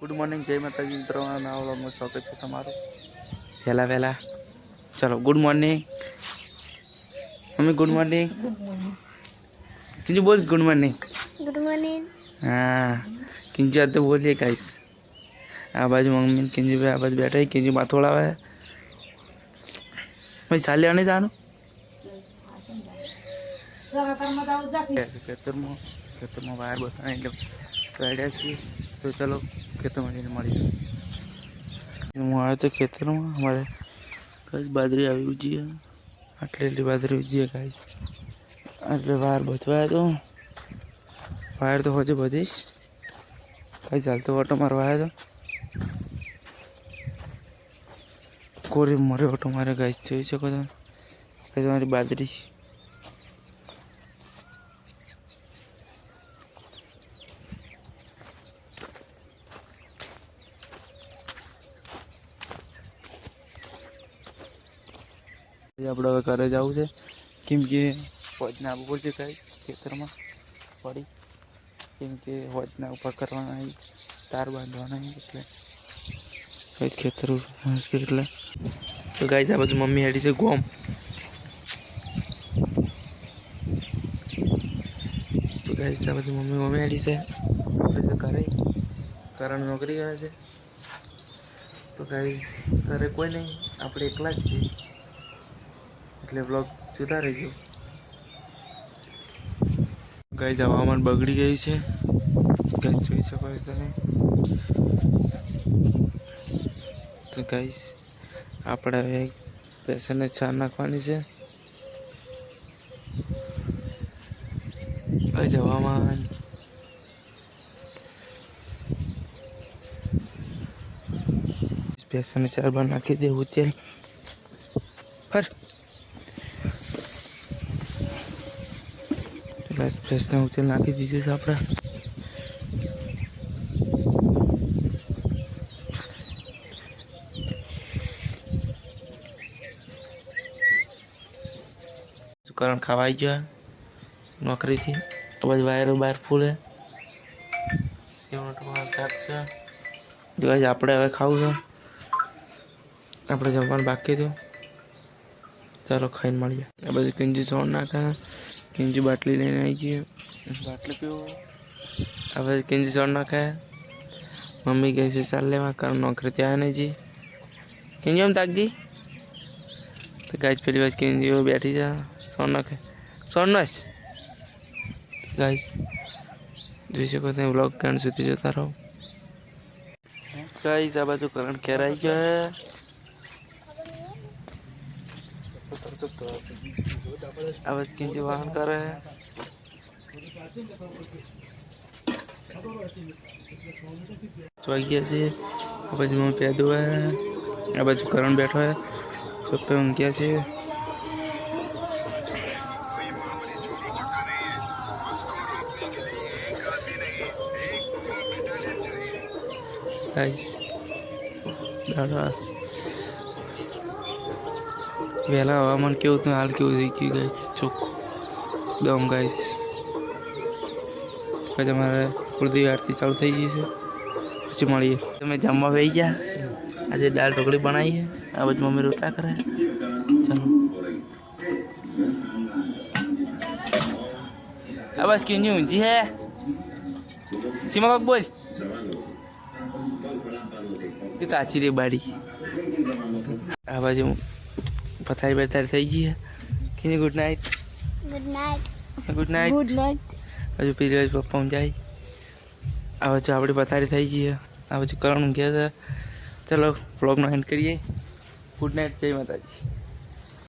Good morning જય માતાજી મિત્રો નવા વ્લોગમાં સ્વાગત છે તમારું વહેલા વહેલા ચલો good morning mummy good morning Kinju બોલ ગુડ મોર્નિંગ ગુડ મોર્નિંગ હા કિંજુ આજ તો બોલીએ ગાઈસ આ બાજુ મમ્મી ને કિંજુ ભાઈ આ બાજુ બેઠા છે. કિંજુ માથું આવે ભાઈ ચાલ્યા નહીં જવાનું ખેતરમાં ખેતરમાં બહાર બસા એટલે કાઢ્યા છીએ તો ચલો ખેતરમાં જઈને મળીએ હું આવ્યો તો ખેતરમાં અમારે કઈ બાજરી આવી ઉજીએ આટલી એટલી બાજરી ઉજીએ ગાઈસ એટલે વાર બચવાય તો વાયર તો હોજે બધીશ કઈ ચાલતો ઓટો મારવા આવ્યો તો કોરી મરે ઓટો મારે ગાઈસ જોઈ શકો કઈ તમારી બાજરી આપણે હવે ઘરે જવું છે. કેમ કે હોજના ઉપર પડશે કાંઈ ખેતરમાં પડી. કેમ કે હોજના ઉપર કરવાના છે, તાર બાંધવાના છે એટલે કઈ ખેતર એટલે. તો ગાઈ આ બાજુ મમ્મી હેડી છે ગોમ. તો ગાઈ આ બાજુ મમ્મી મમ્મી હેડી છે. છે ઘરે. કરણ નોકરી આવે છે. તો ગાઈ ઘરે કોઈ નહીં આપણે એકલા જ છીએ. એટલે બ્લોગ જોતા રહેજો. ગાઈઝ હવામાન બગડી ગયું છે. ગાઈઝ જોઈ શકો છો તમે. તો ગાઈઝ આપણે હવે પેશનને ચા નાખવાની છે. ગાઈઝ હવામાન. પેશનને ચાર બાર નાખી દેવું છે. ફર બસ ફ્રેશના ઉતેલ નાખી દીધી છે આપણે. કરણ ખાવાઈ ગયા, નોકરીથી. પછી વાયરો બહાર ફૂલે. શાક છે. જોવાય આપણે હવે ખાવું છે. આપણે જમવાનું બાકી હતું. ચાલો ખાઈને મળીએ. આ બધું કિંજુ સોણ નાખે કિંજુ બાટલી લઈને આવી ગઈ બાટલી પીવું હવે કિંજુ સોણ નાખે મમ્મી કહે છે ચાલ લેવા કારણ નોકરી ત્યાં નહીં જી કિંજુ એમ તાકજી તો ગાઈસ પેલી વાર કિંજુ બેઠી છે સોણ નાખે સોણ નાખ ગાઈસ જોઈ શકો તમે બ્લોગ કાંડ સુધી જોતા રહો ગાઈસ આ બાજુ કરણ ઘેર આવી ગયો હવે કિંજુ વાહન કરે જોઈ ગયા છે આ બાજુ મમ્મી પેદો હે આ બાજુ કરણ બેઠો હે સપ્પે ઊંઘ્યા છે ગાઈસ દાદા વહેલા હવામાન કેવું હતું? હાલ કેવું થઈ ગયું ગાઈસ ચોખ્ખું. દમ ગાઈસ પછી અમારે કુળદેવી આરતી ચાલુ થઈ ગઈ છે. પછી મળીએ. તમે જમવા બેસી ગયા? આજે દાળ ઢોકળી બનાવી છે. આ બાજુ મમ્મી રોટલા કરે ચાલો. આ બસ કેની ઊંચી હે? સીમા બોલ. તાચી રે બાડી. આ બાજુ પથારી બથારી થઈ ગઈ છે. Good night good night good night good night હજુ બાજુ પપ્પા જાય. આ બાજુ આપણી પથારી થઈ ગઈ આ બાજુ કરણ ગયા હતા ચલો બ્લોગનો એન્ડ કરીએ. ગુડ નાઇટ જય માતાજી.